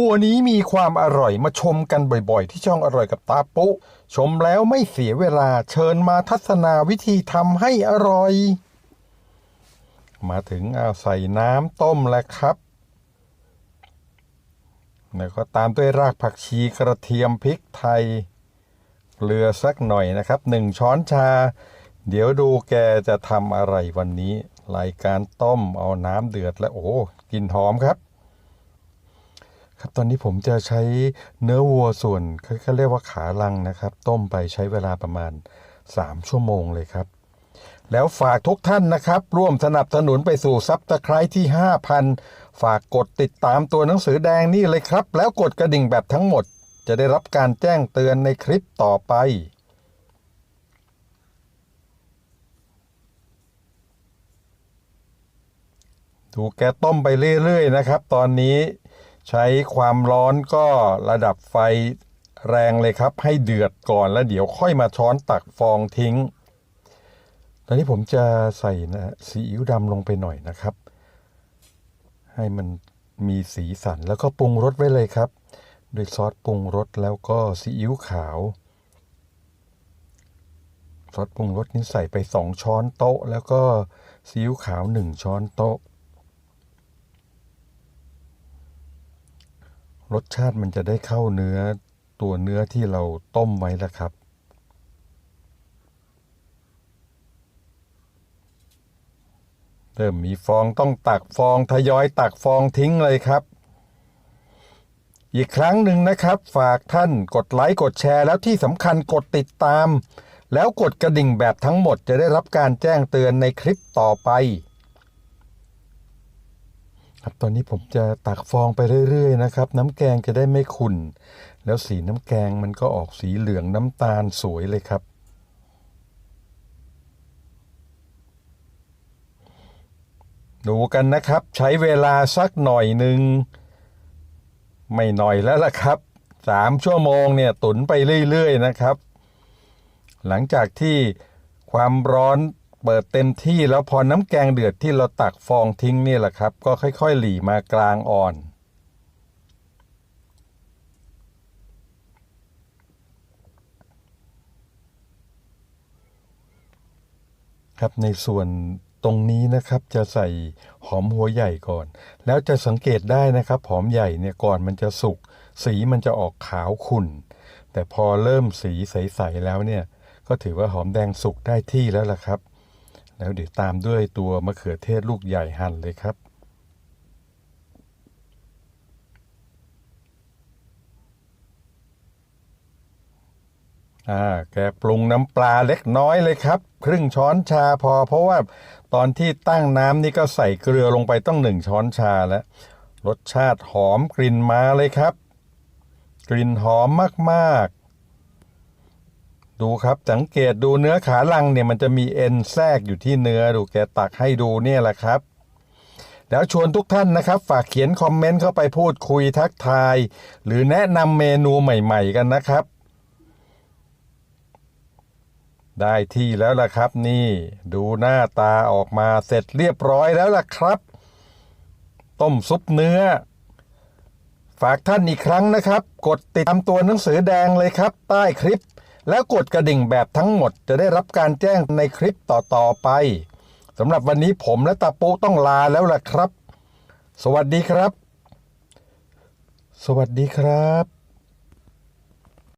ครัวนี้มีความอร่อยมาชมกันบ่อยๆ ที่ช่องอร่อยกับตาปุ๊ชมแล้วไม่เสียเวลาเชิญมาทัศนาวิธีทำให้อร่อย มาถึงเอาใส่น้ำต้มแล้วครับแล้วก็ตามด้วยรากผักชีกระเทียมพริกไทยเกลือสักหน่อยนะครับหนึ่งช้อนชา เดี๋ยวดูแกจะทำอะไรวันนี้ รายการต้มเอาน้ำเดือดแล้วโอ้กลินหอมครับ ครับตอนนี้ผมจะใช้เนื้อวัวส่วนเขาเรียกว่าขาลังนะครับ ต้มไปใช้เวลาประมาณ 3 ชั่วโมงเลยครับ แล้วฝากทุกท่านนะครับ ร่วมสนับสนุนไปสู่ซับสไครต์ที่ 5,000 ฝากกดติดตามตัวหนังสือแดงนี่เลยครับ แล้วกดกระดิ่งแบบทั้งหมด จะได้รับการแจ้งเตือนในคลิปต่อไปดูแกต้มไปเรื่อยๆนะครับ ตอนนี้ ใช้ความร้อนก็ระดับไฟแรงเลยครับ ให้เดือดก่อนแล้วเดี๋ยวค่อยมาช้อนตักฟองทิ้ง ตอนนี้ผมจะใส่นะซีอิ๊วดำลงไปหน่อยนะครับ ให้มันมีสีสันแล้วก็ปรุงรสไว้เลยครับด้วยซอสปรุงรสแล้วก็ซีอิ๊วขาว ซอสปรุงรสนี้ใส่ไปสองช้อนโต๊ะ แล้วก็ซีอิ๊วขาวหนึ่งช้อนโต๊ะ รสชาติมันจะได้เข้าเนื้อตัวเนื้อที่เราต้มไว้แล้วครับ เริ่มมีฟองต้องตักฟองทยอยตักฟองทิ้งเลยครับ อีกครั้งหนึ่งนะครับ ฝากท่านกดไลค์กดแชร์แล้วที่สำคัญกดติดตาม แล้วกดกระดิ่งแบบทั้งหมดจะได้รับการแจ้งเตือนในคลิปต่อไป ครับตอนนี้ผมจะตักฟองไปเรื่อยๆนะครับ น้ำแกงจะได้ไม่ขุ่น แล้วสีน้ำแกงมันก็ออกสีเหลืองน้ำตาลสวยเลยครับ ดูกันนะครับ ใช้เวลาสักหน่อยหนึ่งไม่หน่อยแล้วล่ะครับสามชั่วโมงเนี่ยตุนไปเรื่อยๆนะครับ หลังจากที่ความร้อน เปิดเต็มที่แล้วพอน้ำแกงเดือดที่เราตักฟองทิ้งนี่แหละครับ ก็ค่อยๆ หลี่มากลางอ่อน ครับในส่วนตรงนี้นะครับจะใส่หอมหัวใหญ่ก่อน แล้วจะสังเกตได้นะครับ หอมใหญ่เนี่ยก่อนมันจะสุก สีมันจะออกขาวขุ่น แต่พอเริ่มสีใส ๆ แล้วเนี่ยก็ถือว่าหอมแดงสุกได้ที่แล้วล่ะครับ แล้วเดี๋ยวตามด้วยตัวมะเขือเทศลูกใหญ่หั่นเลยครับ อ่า แกปรุงน้ำปลาเล็กน้อยเลยครับ ครึ่งช้อนชาพอ เพราะว่าตอนที่ตั้งน้ำนี่ก็ใส่เกลือลงไปต้องหนึ่งช้อนชาแล้ว รสชาติหอมกลิ่นมาเลยครับ กลิ่นหอมมากๆ ดูครับสังเกตดูเนื้อขาลังเนี่ยมันจะมีเอ็นแทรกอยู่ที่เนื้อดูแกตักให้ดูเนี่ยแหละครับแล้วชวนทุกท่านนะครับ ฝากเขียนคอมเมนต์เข้าไปพูดคุยทักทาย หรือแนะนำเมนูใหม่ๆกันนะครับ ได้ที่แล้วล่ะครับ นี่ดูหน้าตาออกมาเสร็จเรียบร้อยแล้วล่ะครับ ต้มซุปเนื้อ ฝากท่านอีกครั้งนะครับ กดติดตามตัวหนังสือแดงเลยครับ ใต้คลิป แล้วกดกระดิ่งแบบทั้งหมดจะได้รับการแจ้งในคลิปต่อๆไปสำหรับวันนี้ผมและตาปุ๊ต้องลาแล้วล่ะครับ สวัสดีครับ สวัสดีครับ